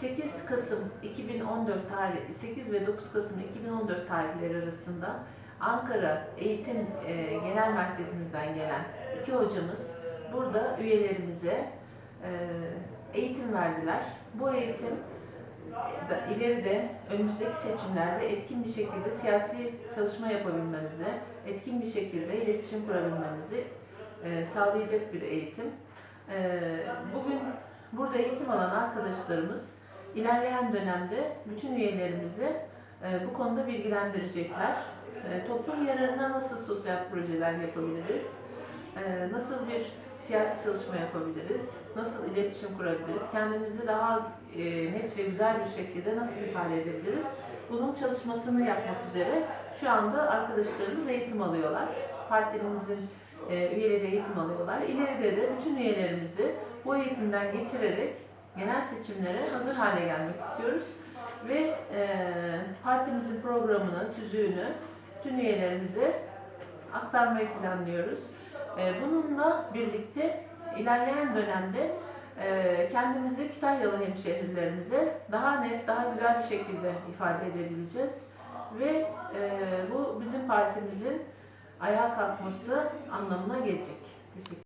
8 Kasım 2014 tarih 8 ve 9 Kasım 2014 tarihleri arasında Ankara Eğitim e, Genel Merkezimizden gelen iki hocamız burada üyelerimize e, eğitim verdiler. Bu eğitim da, ileride önümüzdeki seçimlerde etkin bir şekilde siyasi çalışma yapabilmemize, etkin bir şekilde iletişim kurabilmemizi e, sağlayacak bir eğitim. E, bugün burada eğitim alan arkadaşlarımız ilerleyen dönemde bütün üyelerimizi e, bu konuda bilgilendirecekler. E, toplum yararına nasıl sosyal projeler yapabiliriz? E, nasıl bir siyasi çalışma yapabiliriz? Nasıl iletişim kurabiliriz? Kendimizi daha net ve güzel bir şekilde nasıl ifade edebiliriz? Bunun çalışmasını yapmak üzere şu anda arkadaşlarımız eğitim alıyorlar. Partimizin üyeleri eğitim alıyorlar. İleride de bütün üyelerimizi bu eğitimden geçirerek genel seçimlere hazır hale gelmek istiyoruz. Ve e, partimizin programını, tüzüğünü tüm üyelerimize aktarmayı planlıyoruz. E, bununla birlikte ilerleyen dönemde e, kendimizi Kütahyalı hemşehrilerimize daha net, daha güzel bir şekilde ifade edebileceğiz. Ve e, bu bizim partimizin ayağa kalkması anlamına gelecek. Teşekkür